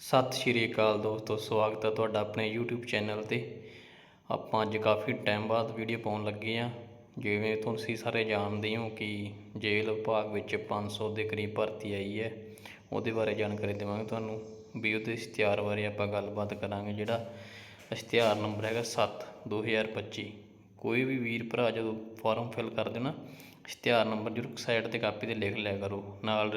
ਸਤਿ ਸ਼੍ਰੀ ਅਕਾਲ ਦੋਸਤੋ, ਸਵਾਗਤ ਹੈ ਤੁਹਾਡਾ ਆਪਣੇ YouTube ਚੈਨਲ ਤੇ। ਆਪਾਂ ਅੱਜ ਕਾਫੀ ਟਾਈਮ ਬਾਅਦ ਵੀਡੀਓ ਪਾਉਣ ਲੱਗੇ ਆ ਜਿਵੇਂ ਤੁਸੀਂ ਸਾਰੇ ਜਾਣਦੇ ਹੋ ਕਿ ਜੇਲ੍ਹ ਵਿਭਾਗ ਵਿੱਚ 500 ਦੇ ਕਰੀਬ ਭਰਤੀ ਆਈ ਹੈ। ਉਹਦੇ ਬਾਰੇ ਜਾਣਕਾਰੀ ਦੇਵਾਂਗੇ ਤੁਹਾਨੂੰ। ਵੀ ਉਹਦੇ ਇਸ਼ਤਿਹਾਰ ਬਾਰੇ ਆਪਾਂ ਗੱਲਬਾਤ ਕਰਾਂਗੇ, ਜਿਹੜਾ ਇਸ਼ਤਿਹਾਰ ਨੰਬਰ ਹੈਗਾ 7 2025 ਕੋਈ ਵੀ ਵੀਰ ਭਰਾ ਜਦੋਂ ਫਾਰਮ ਫਿਲ ਕਰਦੇ ਨਾ ਇਸ਼ਤਿਹਾਰ ਨੰਬਰ ਜ਼ਰੂਰ ਸਾਈਡ ਤੇ ਕਾਪੀ ਤੇ ਲਿਖ ਲਿਆ ਕਰੋ। ਨਾਲ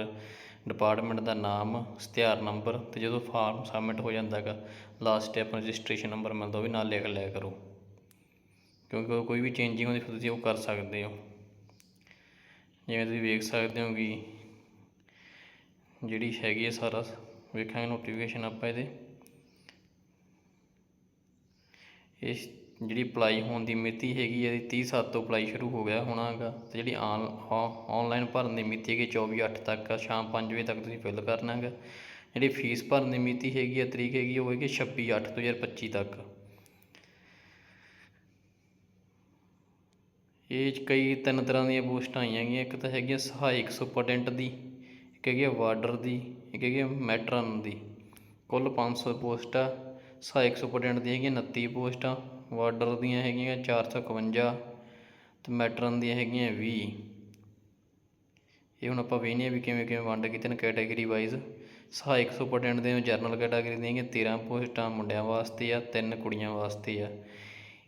ਡਿਪਾਰਟਮੈਂਟ ਦਾ ਨਾਮ, ਇਸ਼ਤਿਹਾਰ ਨੰਬਰ ਅਤੇ ਜਦੋਂ ਫਾਰਮ ਸਬਮਿਟ ਹੋ ਜਾਂਦਾ ਹੈਗਾ ਲਾਸਟ ਤੇ ਆਪਣਾ ਰਜਿਸਟ੍ਰੇਸ਼ਨ ਨੰਬਰ ਮਿਲਦਾ, ਉਹ ਵੀ ਨਾਲ ਲਿਖ ਲਿਆ ਕਰੋ। ਕਿਉਂਕਿ ਕੋਈ ਵੀ ਚੇਂਜਿੰਗ ਹੁੰਦੀ, ਫਿਰ ਤੁਸੀਂ ਉਹ ਕਰ ਸਕਦੇ ਹੋ। ਜਿਵੇਂ ਤੁਸੀਂ ਵੇਖ ਸਕਦੇ ਹੋ ਕਿ ਜਿਹੜੀ ਹੈਗੀ ਹੈ ਸਾਰਾ, ਵੇਖਾਂਗੇ ਨੋਟੀਫਿਕੇਸ਼ਨ ਆਪਾਂ ਇਹਦੇ। ਇਸ ਜਿਹੜੀ ਅਪਲਾਈ ਹੋਣ ਦੀ ਮਿਤੀ ਹੈਗੀ ਹੈ 30 ਸੱਤ ਤੋਂ ਅਪਲਾਈ ਸ਼ੁਰੂ ਹੋ ਗਿਆ ਹੋਣਾ ਹੈਗਾ। ਤੇ ਜਿਹੜੀ ਆਨ ਆਨਲਾਈਨ ਭਰਨ ਦੀ ਮਿਤੀ ਹੈਗੀ 24 8 ਤੱਕ ਆ, ਸ਼ਾਮ 5 ਵਜੇ ਤੱਕ ਤੁਸੀਂ ਫਿਲ ਕਰਨਾ ਹੈਗਾ। ਜਿਹੜੀ ਫੀਸ ਭਰਨ ਦੀ ਮਿਤੀ ਹੈਗੀ ਹੈ ਤਰੀਕ ਹੈਗੀ ਉਹ ਹੈਗੀ 26 8 2025 ਤੱਕ। ਇਹ 'ਚ ਕਈ ਤਿੰਨ ਤਰ੍ਹਾਂ ਦੀਆਂ ਪੋਸਟਾਂ ਆਈਆਂ ਹੈਗੀਆਂ, ਇੱਕ ਤਾਂ ਹੈਗੀ ਸਹਾਇਕ ਸੁਪਰਡੈਂਟ ਦੀ, ਇੱਕ ਹੈਗੀ ਆ ਵਾਰਡਰ ਦੀ, ਇੱਕ ਹੈਗੀ ਆ ਮੈਟਰਨ ਦੀ। ਕੁੱਲ 500 ਪੋਸਟਾਂ ਸਹਾਇਕ ਸੁਪਰਡੈਂਟ ਦੀਆਂ ਹੈਗੀਆਂ 29 ਪੋਸਟਾਂ। ਵਾਡਰ ਦੀਆਂ ਹੈਗੀਆਂ 451 ਤੇ ਮੈਟਰਨ ਦੀਆਂ ਹੈਗੀਆਂ 20 ਇਹ ਹੁਣ ਆਪਾਂ ਵੇਖਦੇ ਹਾਂ ਵੀ ਕਿਵੇਂ ਕਿਵੇਂ ਵੰਡ ਕੀਤੇ ਨੇ ਕੈਟਾਗਰੀ ਵਾਈਜ਼ ਸਹਾਇਕ ਸੁਪਰਡੈਂਟ ਦੇ ਜਨਰਲ ਕੈਟਾਗਰੀ ਦੀਆਂ ਹੈਗੀਆਂ 13 ਪੋਸਟਾਂ ਮੁੰਡਿਆਂ ਵਾਸਤੇ ਆ, ਤਿੰਨ ਕੁੜੀਆਂ ਵਾਸਤੇ ਆ।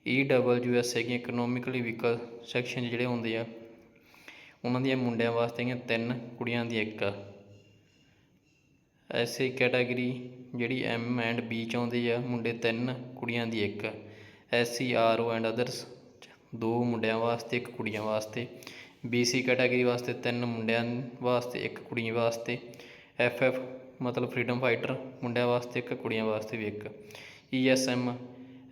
ਈ ਡਬਲਯੂ ਐਸ ਹੈਗੀਆਂ ਇਕਨੋਮਿਕਲੀ ਵੀਕਲ ਸੈਕਸ਼ਨ ਜਿਹੜੇ ਹੁੰਦੇ ਆ, ਉਹਨਾਂ ਦੀਆਂ ਮੁੰਡਿਆਂ ਵਾਸਤੇ ਹੈਗੀਆਂ ਤਿੰਨ, ਕੁੜੀਆਂ ਦੀ ਇੱਕ। ਆ ਐਸੇ ਕੈਟਾਗਰੀ ਜਿਹੜੀ ਐਮ ਐਂਡ ਬੀ ਚ ਆਉਂਦੀ ਆ, ਮੁੰਡੇ ਤਿੰਨ, ਕੁੜੀਆਂ ਦੀ ਇੱਕ। S C R O and others ਦੋ ਮੁੰਡਿਆਂ ਵਾਸਤੇ, ਇੱਕ ਕੁੜੀਆਂ ਵਾਸਤੇ ਬੀ ਸੀ ਕੈਟਾਗਰੀ ਵਾਸਤੇ, ਤਿੰਨ ਮੁੰਡਿਆਂ ਵਾਸਤੇ, ਇੱਕ ਕੁੜੀ ਵਾਸਤੇ ਐਫ ਐਫ ਮਤਲਬ ਫਰੀडम ਫਾਈਟਰ ਮੁੰਡਿਆਂ ਵਾਸਤੇ, ਇੱਕ ਕੁੜੀਆਂ ਵਾਸਤੇ ਵੀ ਇੱਕ। E S M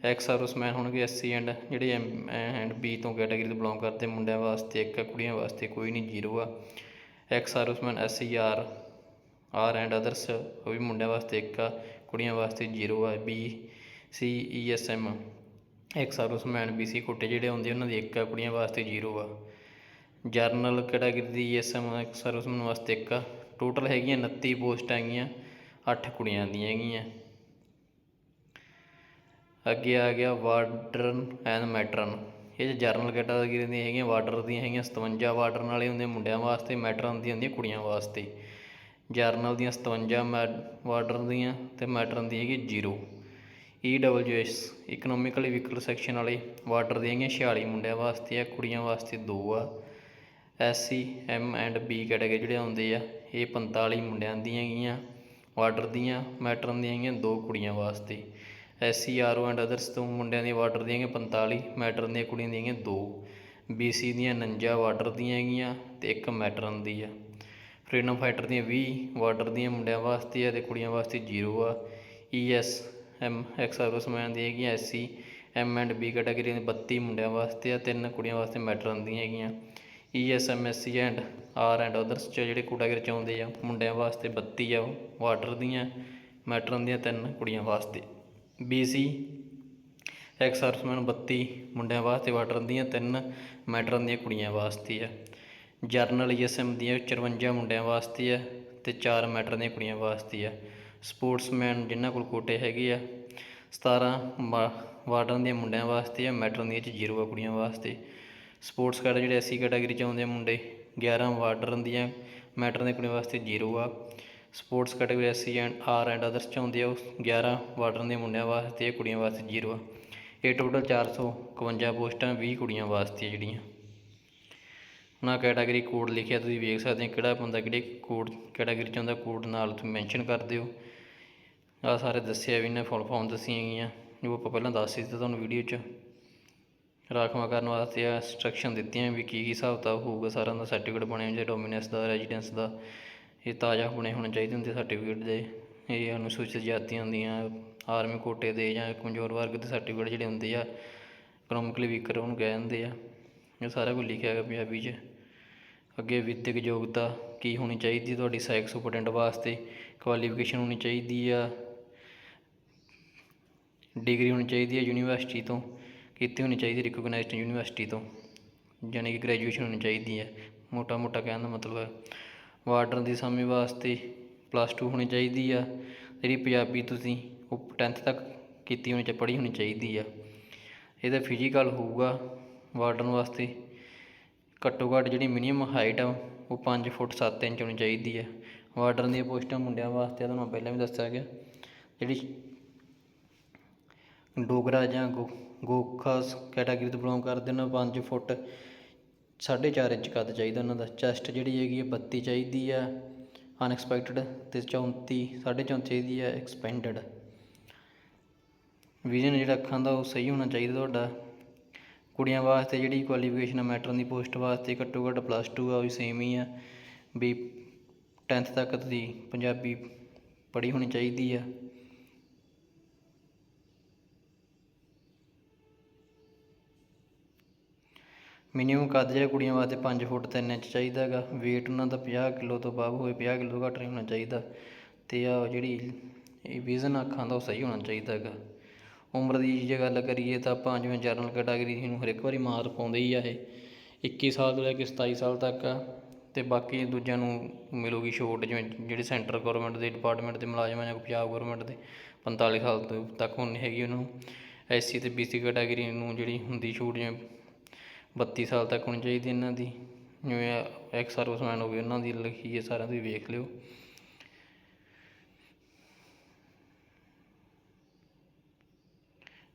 ex serviceman ਹੋਣਗੇ ਐਸ ਸੀ ਐਂਡ ਜਿਹੜੇ ਐਮ ਐਂਡ ਬੀ ਤੋਂ ਕੈਟਾਗਰੀ ਤੋਂ ਬਿਲੋਂਗ ਕਰਦੇ, ਮੁੰਡਿਆਂ ਵਾਸਤੇ ਇੱਕ, ਕੁੜੀਆਂ ਵਾਸਤੇ ਕੋਈ ਨਹੀਂ ਜ਼ੀਰੋ ਆ। Ex serviceman S C R R and others ਉਹ ਵੀ ਮੁੰਡਿਆਂ ਵਾਸਤੇ ਇੱਕ ਆ, ਕੁੜੀਆਂ ਵਾਸਤੇ ਜ਼ੀਰੋ ਆ B C E S M ਇੱਕ ਸਰਵਿਸਮੈਨ ਬੀ ਸੀ ਕੋਟੇ ਜਿਹੜੇ ਹੁੰਦੇ ਉਹਨਾਂ ਦੀ ਇੱਕ ਆ, ਕੁੜੀਆਂ ਵਾਸਤੇ ਜ਼ੀਰੋ ਆ। ਜਰਨਲ ਕੈਟਾਗਰੀ ਦੀ ਈ ਐਸ ਇੱਕ ਸਰਵਿਸਮੈਨ ਵਾਸਤੇ ਇੱਕ ਆ। ਟੋਟਲ ਹੈਗੀਆਂ 29 ਪੋਸਟਾਂ ਹੈਗੀਆਂ 8 ਕੁੜੀਆਂ ਦੀਆਂ ਹੈਗੀਆਂ। ਅੱਗੇ ਆ ਗਿਆ ਵਾਰਡਰਨ ਐਂਡ ਮੈਟਰਨ ਇਹ ਜਰਨਲ ਕੈਟਾਗਰੀ ਦੀਆਂ ਹੈਗੀਆਂ ਵਾਰਡਰ ਦੀਆਂ ਹੈਗੀਆਂ 57 ਵਾਰਡਰਨ ਵਾਲੇ ਹੁੰਦੇ ਮੁੰਡਿਆਂ ਵਾਸਤੇ ਮੈਟਰਨ ਦੀਆਂ ਹੁੰਦੀਆਂ ਕੁੜੀਆਂ ਵਾਸਤੇ। ਜਰਨਲ ਦੀਆਂ 57 ਮੈ ਵਾਰਡਰ ਦੀਆਂ ਤੇ ਮੈਟਰਨ ਦੀ ਹੈਗੀ 0 E W S economically weaker section ਵਾਲੇ ਵਾਰਡਰ ਦੀਆਂ ਹੈਗੀਆਂ 46 ਮੁੰਡਿਆਂ ਵਾਸਤੇ ਆ, ਕੁੜੀਆਂ ਵਾਸਤੇ 2 ਆ। S C M and B category ਜਿਹੜੇ ਆਉਂਦੇ ਆ, ਇਹ 45 ਮੁੰਡਿਆਂ ਦੀਆਂ ਹੈਗੀਆਂ ਵਾਰਡਰ ਦੀਆਂ ਮੈਟਰਨ ਦੀਆਂ ਹੈਗੀਆਂ ਦੋ ਕੁੜੀਆਂ ਵਾਸਤੇ। S C R O and others ਤੋਂ ਮੁੰਡਿਆਂ ਦੀਆਂ ਵਾਰਡਰ ਦੀਆਂ ਹੈਗੀਆਂ 45 ਮੈਟਰਨ ਦੀਆਂ ਕੁੜੀਆਂ ਦੀਆਂ ਹੈਗੀਆਂ ਦੋ। ਬੀ ਸੀ ਦੀਆਂ 49 ਵਾਰਡਰ ਦੀਆਂ ਹੈਗੀਆਂ ਤੇ ਇੱਕ ਮੈਟਰਨ ਦੀ ਆ। ਫਰੀडम ਫਾਈਟਰ ਦੀਆਂ 20 ਵਾਰਡਰ ਦੀਆਂ ਮੁੰਡਿਆਂ ਵਾਸਤੇ ਆ ਤੇ ਕੁੜੀਆਂ ਵਾਸਤੇ 0 ਆ। e, E S M ex serviceman ਦੀ ਹੈਗੀਆਂ, S C, M and B category ਦੀਆਂ 32 ਮੁੰਡਿਆਂ ਵਾਸਤੇ ਆ, ਤਿੰਨ ਕੁੜੀਆਂ ਵਾਸਤੇ ਮੈਟਰਨ ਦੀਆਂ ਹੈਗੀਆਂ। E S M S C and R and others ਚ ਜਿਹੜੇ ਕੈਟਾਗਰੀ ਚ ਆਉਂਦੇ ਆ, ਮੁੰਡਿਆਂ ਵਾਸਤੇ 32 ਆ, ਵਾਟਰ ਦੀਆਂ ਮੈਟਰਨ ਦੀਆਂ ਤਿੰਨ ਕੁੜੀਆਂ ਵਾਸਤੇ। ਬੀ ਸੀ, ਐਕਸ ਸਰਵਿਸਮੈਨ 32 ਮੁੰਡਿਆਂ ਵਾਸਤੇ ਵਾਰਡਰ ਦੀਆਂ ਤਿੰਨ ਮੈਟਰਨ ਦੀਆਂ ਕੁੜੀਆਂ ਵਾਸਤੇ ਆ। ਜਰਨਲ ਈਐਸਐਮ ਦੀਆਂ 54 ਮੁੰਡਿਆਂ ਵਾਸਤੇ ਆ, ਤੇ 4 ਮੈਟਰ ਦੀਆਂ ਕੁੜੀਆਂ ਵਾਸਤੇ ਆ। ਸਪੋਰਟਸਮੈਨ ਜਿਨ੍ਹਾਂ ਕੋਲ ਕੋਟੇ ਹੈਗੇ ਆ 17 ਵਾਰਡਨ ਦੀਆਂ ਮੁੰਡਿਆਂ ਵਾਸਤੇ ਆ ਮੈਟਰ ਦੀਆਂ ਚ 0 ਆ ਕੁੜੀਆਂ ਵਾਸਤੇ। ਸਪੋਰਟਸ ਕੈਟਾਗਰੀ ਜਿਹੜੇ ਐਸੀ ਕੈਟਾਗਰੀ ਚ ਆਉਂਦੇ ਆ ਮੁੰਡੇ 11 ਵਾਰਡਨ ਦੀਆਂ ਮੈਟਰ ਦੀਆਂ ਕੁੜੀਆਂ ਵਾਸਤੇ 0 ਆ। Sports category SC and R and others ਚ ਆਉਂਦੇ ਆ ਉਹ 11 ਵਾਰਡਨ ਦੀਆਂ ਮੁੰਡਿਆਂ ਵਾਸਤੇ ਕੁੜੀਆਂ ਵਾਸਤੇ 0 ਆ। ਇਹ ਟੋਟਲ 451 ਪੋਸਟਾਂ 20 ਕੁੜੀਆਂ ਵਾਸਤੇ ਜਿਹੜੀਆਂ। ਉਹਨਾਂ ਕੈਟਾਗਰੀ ਕੋਡ ਲਿਖਿਆ ਤੁਸੀਂ ਵੇਖ ਸਕਦੇ ਹੋ ਕਿਹੜਾ ਬੰਦਾ ਕਿਹੜੇ ਕੋਡ ਕੈਟਾਗਰੀ ਚ ਆਉਂਦਾ ਕੋਡ ਨਾਲ ਤੁਸੀਂ ਮੈਂਸ਼ਨ ਕਰ ਦਿਓ। ਆ ਸਾਰੇ ਦੱਸਿਆ ਵੀ ਨੇ ਫੁੱਲ ਫਾਰਮ ਦੱਸੀਆਂ ਗਈਆਂ। ਜੋ ਆਪਾਂ ਪਹਿਲਾਂ ਦੱਸ ਦਿੱਤਾ ਤੁਹਾਨੂੰ ਵੀਡੀਓ 'ਚ। ਰਾਖਵਾ ਕਰਨ ਵਾਸਤੇ ਆ ਇੰਸਟਰਕਸ਼ਨ ਦਿੱਤੀਆਂ ਵੀ ਕੀ ਕੀ ਹਿਸਾਬ ਕਿਤਾਬ ਹੋਊਗਾ, ਸਾਰਿਆਂ ਦਾ ਸਰਟੀਫਿਕੇਟ ਬਣੇ ਜੇ ਡੋਮੀਨੈਂਸ ਦਾ ਰੈਜ਼ੀਡੈਂਸ ਦਾ। ਇਹ ਤਾਜ਼ਾ ਬਣੇ ਹੋਣੇ ਚਾਹੀਦੇ ਹੁੰਦੇ ਸਰਟੀਫਿਕੇਟ ਦੇ। ਇਹ ਅਨੁਸੂਚਿਤ ਜਾਤੀਆਂ ਹੁੰਦੀਆਂ ਆਰਮੀ ਕੋਟੇ ਦੇ ਜਾਂ ਕਮਜ਼ੋਰ ਵਰਗ ਦੇ ਸਰਟੀਫਿਕੇਟ ਜਿਹੜੇ ਹੁੰਦੇ ਆ ਇਕਨੋਮਿਕਲੀ ਵੀਕਰ ਉਹਨੂੰ ਕਹਿ ਦਿੰਦੇ ਆ। ਇਹ ਸਾਰਾ ਕੁਝ ਲਿਖਿਆ ਹੈਗਾ ਪੰਜਾਬੀ 'ਚ। ਅੱਗੇ ਵਿੱਦਿਅਕ ਯੋਗਤਾ ਕੀ ਹੋਣੀ ਚਾਹੀਦੀ, ਤੁਹਾਡੀ ਸਹਾਇਕ ਸੁਪਰਡੈਂਟ ਵਾਸਤੇ ਕੁਆਲੀਫਿਕੇਸ਼ਨ ਹੋਣੀ ਚਾਹੀਦੀ ਆ। ਡਿਗਰੀ ਹੋਣੀ ਚਾਹੀਦੀ ਹੈ ਯੂਨੀਵਰਸਿਟੀ ਤੋਂ, ਕੀਤੀ ਹੋਣੀ ਚਾਹੀਦੀ ਰਿਕੋਗਨਾਈਜ਼ਡ ਯੂਨੀਵਰਸਿਟੀ ਤੋਂ ਯਾਨੀ ਕਿ ਗ੍ਰੈਜੂਏਸ਼ਨ ਹੋਣੀ ਚਾਹੀਦੀ ਹੈ। ਮੋਟਾ ਮੋਟਾ ਕਹਿਣ ਦਾ ਮਤਲਬ ਹੈ ਵਾਰਡਨ ਦੀ ਸਮੇਂ ਵਾਸਤੇ ਪਲੱਸ 2 ਹੋਣੀ ਚਾਹੀਦੀ ਆ, ਜਿਹੜੀ ਪੰਜਾਬੀ ਤੁਸੀਂ ਉਹ 10th ਤੱਕ ਕੀਤੀ ਹੋਣੀ ਚਾਹੀਦੀ ਪੜ੍ਹੀ ਹੋਣੀ ਚਾਹੀਦੀ ਆ। ਇਹਦਾ ਫਿਜ਼ੀਕਲ ਹੋਊਗਾ ਵਾਰਡਨ ਵਾਸਤੇ, ਘੱਟੋ ਘੱਟ ਜਿਹੜੀ ਮਿਨੀਮਮ ਹਾਈਟ ਆ, ਉਹ 5 ਫੁੱਟ 7 ਇੰਚ ਹੋਣੀ ਚਾਹੀਦੀ ਹੈ ਵਾਰਡਨ ਦੀਆਂ ਪੋਸਟਾਂ ਮੁੰਡਿਆਂ ਵਾਸਤੇ ਤੁਹਾਨੂੰ ਪਹਿਲਾਂ ਵੀ ਦੱਸਿਆ ਗਿਆ, ਜਿਹੜੀ ਡੋਗਰਾ ਜਾਂ ਗੋ ਗੋਖਾਸ ਕੈਟਾਗਰੀ ਤੋਂ ਬਿਲੋਂਗ ਕਰਦੇ ਨੇ 5 ਫੁੱਟ 4.5 ਇੰਚ ਕੱਦ ਚਾਹੀਦਾ ਉਹਨਾਂ ਦਾ। ਚੈਸਟ ਜਿਹੜੀ ਹੈਗੀ ਹੈ 32 ਚਾਹੀਦੀ ਆ ਅਨਐਕਸਪੈਕਟਡ ਤੇ 34 3.5 ਚਾਹੀਦੀ ਆ ਐਕਸਪੈਂਡਡ ਵਿਜ਼ਨ ਜਿਹੜਾ ਅੱਖਾਂ ਦਾ ਉਹ ਸਹੀ ਹੋਣਾ ਚਾਹੀਦਾ ਤੁਹਾਡਾ। ਕੁੜੀਆਂ ਵਾਸਤੇ ਜਿਹੜੀ ਕੁਆਲੀਫਿਕੇਸ਼ਨ ਹੈ ਦੀ ਪੋਸਟ ਵਾਸਤੇ ਘੱਟੋ ਘੱਟ ਪਲੱਸ 2 ਆ, ਉਹ ਵੀ ਸੇਮ ਹੀ ਆ। ਵੀ 10th ਤੱਕ ਦੀ ਪੰਜਾਬੀ ਪੜ੍ਹੀ ਹੋਣੀ ਚਾਹੀਦੀ ਆ। ਮਿਨੀਮਮ ਕੱਦ ਜਿਹੜਾ ਕੁੜੀਆਂ ਵਾਸਤੇ 5 ਫੁੱਟ 3 ਇੰਚ ਚਾਹੀਦਾ ਹੈਗਾ weight ਉਹਨਾਂ ਦਾ 50 ਕਿਲੋ ਤੋਂ ਬਾਅਦ ਹੋਵੇ 50 ਕਿਲੋ ਘੱਟ ਨਹੀਂ ਹੋਣਾ ਚਾਹੀਦਾ। ਤੇ ਆ ਜਿਹੜੀ ਇਹ ਵਿਜ਼ਨ ਅੱਖਾਂ ਦਾ ਉਹ ਸਹੀ ਹੋਣਾ ਚਾਹੀਦਾ ਹੈਗਾ ਉਮਰ ਦੀ ਜੇ ਗੱਲ ਕਰੀਏ ਤਾਂ ਆਪਾਂ ਜਿਵੇਂ ਜਨਰਲ ਕੈਟਾਗਰੀ ਨੂੰ ਹਰ ਇੱਕ ਵਾਰੀ ਮਾਰ ਪਾਉਂਦੇ ਹੀ ਆ ਇਹ। 21 ਸਾਲ ਤੋਂ ਲੈ ਕੇ 27 ਸਾਲ ਤੱਕ ਆ, ਤੇ ਬਾਕੀ ਦੂਜਿਆਂ ਨੂੰ ਮਿਲੂਗੀ ਛੋਟ ਜਿਵੇਂ ਜਿਹੜੇ ਸੈਂਟਰ ਗਵਰਨਮੈਂਟ ਦੇ ਡਿਪਾਰਟਮੈਂਟ ਦੇ, ਮੁਲਾਜ਼ਮ ਆ ਜਾਂ ਪੰਜਾਬ ਗਵਰਨਮੈਂਟ ਦੇ 45 ਸਾਲ ਤੋਂ ਤੱਕ ਹੁਣ ਹੈਗੀ ਉਹਨਾਂ। ਨੂੰ ਐਸਸੀ ਤੇ ਬੀਸੀ ਕੈਟਾਗਰੀ ਨੂੰ ਜਿਹੜੀ ਹੁੰਦੀ ਛੋਟ ਜਿਵੇਂ 32 ਸਾਲ ਤੱਕ ਹੋਣੀ ਚਾਹੀਦੀ ਇਹਨਾਂ ਦੀ, ਜਿਵੇਂ ਐਕਸ ਸਰਵਿਸਮੈਨ ਹੋ ਗਏ, ਉਹਨਾਂ ਦੀ ਲਿਖੀ ਹੈ ਸਾਰਿਆਂ ਦੀ, ਵੇਖ ਲਿਓ।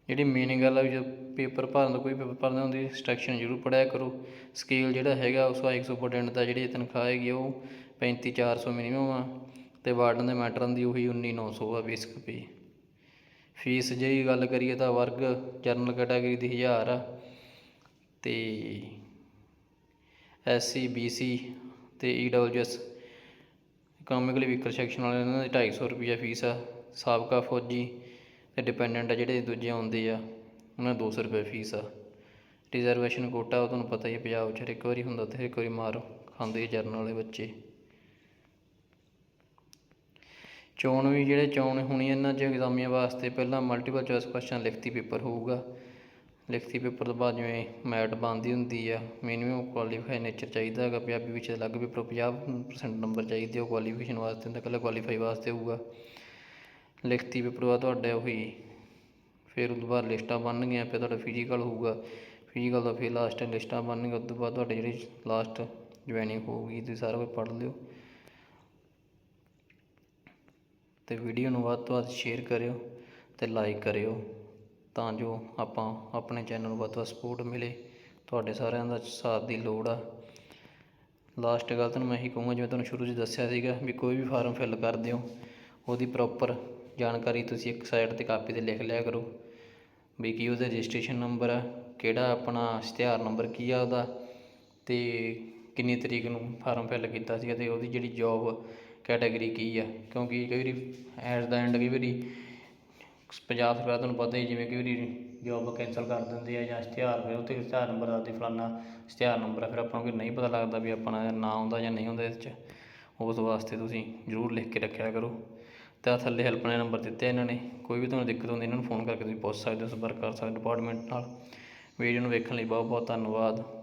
ਜਿਹੜੀ ਮੇਨ ਗੱਲ ਆ ਵੀ ਜਦੋਂ ਪੇਪਰ ਭਰਨ ਦਾ, ਕੋਈ ਪੇਪਰ ਭਰਦਾ ਉਹਦੀ ਇੰਸਟਰਕਸ਼ਨ ਜ਼ਰੂਰ ਪੜ੍ਹਿਆ ਕਰੋ। ਸਕੇਲ ਜਿਹੜਾ ਹੈਗਾ, ਉਸ ਦਾ 100% ਦਾ ਜਿਹੜੀ ਤਨਖਾਹ ਹੈਗੀ ਆ, ਉਹ 35400 ਮਿਨੀਮਮ ਆ। ਤੇ ਵਾਰਡਨ ਦੇ ਮੈਟਰਨ ਦੀ ਉਹੀ 19900 ਆ ਬੇਸਿਕ ਪੇ ਫੀਸ ਜਿਹੜੀ ਗੱਲ ਕਰੀਏ ਤਾਂ ਵਰਗ ਜਨਰਲ ਕੈਟਾਗਰੀ ਦੀ 1000 ਆ। ਤੇ ਐਸਸੀ ਬੀਸੀ ਤੇ ਈਡਬਲਯੂਐਸ ਇਕਨੋਮਿਕਲੀ ਵੀਕਰ ਸੈਕਸ਼ਨ ਵਾਲੇ ਇਹਨਾਂ ਦੀ 250 ਰੁਪਈਆ ਫੀਸ ਆ, ਸਾਬਕਾ ਫੌਜੀ ਤੇ ਡਿਪੈਂਡੈਂਟ ਆ ਜਿਹੜੇ ਦੂਜੇ ਆਉਂਦੇ ਆ, ਉਹਨਾਂ ਦੀ 200 ਰੁਪਏ ਫੀਸ ਆ। ਰਿਜ਼ਰਵੇਸ਼ਨ ਕੋਟਾ ਉਹ ਤੁਹਾਨੂੰ ਪਤਾ ਹੀ ਹੈ ਪੰਜਾਬ 'ਚ ਇੱਕ ਵਾਰੀ ਹੁੰਦਾ ਤੇ ਇੱਕ ਵਾਰੀ ਮਾਰ ਖਾਂਦੇ ਜਰਨ ਵਾਲੇ ਬੱਚੇ। ਚੋਣ ਵੀ ਜਿਹੜੇ ਚੋਣ ਹੋਣੀ ਇਹਨਾਂ 'ਚ ਐਗਜ਼ਾਮੀਆਂ ਵਾਸਤੇ ਪਹਿਲਾਂ ਮਲਟੀਪਲ ਚੋਇਸ ਕੁਐਸਚਨ ਲਿਖਤੀ ਪੇਪਰ ਹੋਊਗਾ। ਲਿਖਤੀ ਪੇਪਰ ਤੋਂ ਬਾਅਦ ਜਿਵੇਂ ਮੈਟ ਬਣਦੀ ਹੁੰਦੀ ਆ ਮਿਨੀਮਮ ਕੁਆਲੀਫਾਈ ਨੇਚਰ ਚਾਹੀਦਾ ਹੈਗਾ, ਪੰਜਾਬੀ ਵਿੱਚ ਅਲੱਗ ਪੇਪਰ 50% ਨੰਬਰ ਚਾਹੀਦੇ ਉਹ ਕੁਆਲੀਫਿਕੇਸ਼ਨ ਵਾਸਤੇ ਹੁੰਦਾ, ਇਕੱਲਾ ਕੁਆਲੀਫਾਈ ਵਾਸਤੇ ਹੋਊਗਾ। ਲਿਖਤੀ ਪੇਪਰ ਬਾਅਦ ਤੁਹਾਡਾ ਉਹੀ, ਫਿਰ ਉਸ ਤੋਂ ਬਾਅਦ ਲਿਸਟਾਂ ਬਣਨਗੀਆਂ ਫਿਰ ਤੁਹਾਡਾ ਫਿਜ਼ੀਕਲ ਹੋਊਗਾ। ਫਿਜ਼ੀਕਲ ਦਾ ਫਿਰ ਲਾਸਟ ਲਿਸਟਾਂ ਬਣਨਗੀਆਂ ਉਸ ਤੋਂ ਬਾਅਦ ਤੁਹਾਡੇ ਜਿਹੜੀ ਲਾਸਟ ਜੁਆਇਨਿੰਗ ਹੋਊਗੀ, ਤੁਸੀਂ ਸਾਰਾ ਕੁਝ ਪੜ੍ਹ ਲਿਓ। ਤੇ ਵੀਡੀਓ ਨੂੰ ਵੱਧ ਤੋਂ ਵੱਧ ਸ਼ੇਅਰ ਕਰਿਓ ਤੇ ਲਾਈਕ ਕਰਿਓ। ਤਾਂ ਜੋ ਆਪਾਂ ਆਪਣੇ ਚੈਨਲ ਨੂੰ ਵੱਧ ਤੋਂ ਵੱਧ ਸਪੋਰਟ ਮਿਲੇ। ਤੁਹਾਡੇ ਸਾਰਿਆਂ ਦਾ ਸਾਥ ਦੀ ਲੋੜ ਆ। ਲਾਸਟ ਗੱਲ ਤੁਹਾਨੂੰ ਮੈਂ ਇਹੀ ਕਹੂੰਗਾ, ਜਿਵੇਂ ਤੁਹਾਨੂੰ ਸ਼ੁਰੂ 'ਚ ਦੱਸਿਆ ਸੀਗਾ ਵੀ ਕੋਈ ਵੀ ਫਾਰਮ ਫਿਲ ਕਰਦੇ ਹੋ ਉਹਦੀ ਪ੍ਰੋਪਰ ਜਾਣਕਾਰੀ ਤੁਸੀਂ ਇੱਕ ਸਾਈਡ ਤੇ ਕਾਪੀ ਤੇ ਲਿਖ ਲਿਆ ਕਰੋ ਵੀ ਕੀ ਉਹਦਾ ਰਜਿਸਟ੍ਰੇਸ਼ਨ ਨੰਬਰ ਆ, ਕਿਹੜਾ ਆਪਣਾ ਇਸ਼ਤਿਹਾਰ ਨੰਬਰ ਕੀ ਆ ਉਹਦਾ ਤੇ ਕਿੰਨੀ ਤਰੀਕ ਨੂੰ ਫਾਰਮ ਫਿਲ ਕੀਤਾ ਸੀਗਾ ਤੇ ਉਹਦੀ ਜਿਹੜੀ ਜੌਬ ਕੈਟਾਗਰੀ ਕੀ ਆ। ਕਿਉਂਕਿ ਕਈ ਵਾਰੀ ਐਟ ਦਾ ਐਂਡ ਕਈ ਵਾਰੀ ਪੰਜਾਬ ਸਰਕਾਰ ਤੁਹਾਨੂੰ ਪਤਾ ਹੀ ਜਿਵੇਂ ਕਿ ਉਹਦੀ ਜੋਬ ਕੈਂਸਲ ਕਰ ਦਿੰਦੇ ਆ ਜਾਂ ਇਸ਼ਤਿਹਾਰ ਫਿਰ ਉੱਥੇ ਇਸ਼ਤਿਹਾਰ ਨੰਬਰ ਦੱਸਦੇ ਫਲਾਨਾ ਇਸ਼ਤਿਹਾਰ ਨੰਬਰ ਆ, ਫਿਰ ਆਪਾਂ ਨੂੰ ਕੋਈ ਨਹੀਂ ਪਤਾ ਲੱਗਦਾ ਵੀ ਆਪਣਾ ਨਾਂ ਆਉਂਦਾ ਜਾਂ ਨਹੀਂ ਆਉਂਦਾ ਇਸ 'ਚ। ਉਸ ਵਾਸਤੇ ਤੁਸੀਂ ਜ਼ਰੂਰ ਲਿਖ ਕੇ ਰੱਖਿਆ ਕਰੋ। ਤਾਂ ਥੱਲੇ ਹੈਲਪਲਾਈਨ ਨੰਬਰ ਦਿੱਤੇ ਇਹਨਾਂ ਨੇ, ਕੋਈ ਵੀ ਤੁਹਾਨੂੰ ਦਿੱਕਤ ਹੁੰਦੀ ਇਹਨਾਂ ਨੂੰ ਫੋਨ ਕਰਕੇ ਤੁਸੀਂ ਪੁੱਛ ਸਕਦੇ ਹੋ, ਸੰਪਰਕ ਕਰ ਸਕਦੇ ਡਿਪਾਰਟਮੈਂਟ ਨਾਲ। ਵੀਡੀਓ ਨੂੰ ਵੇਖਣ ਲਈ ਬਹੁਤ ਬਹੁਤ ਧੰਨਵਾਦ।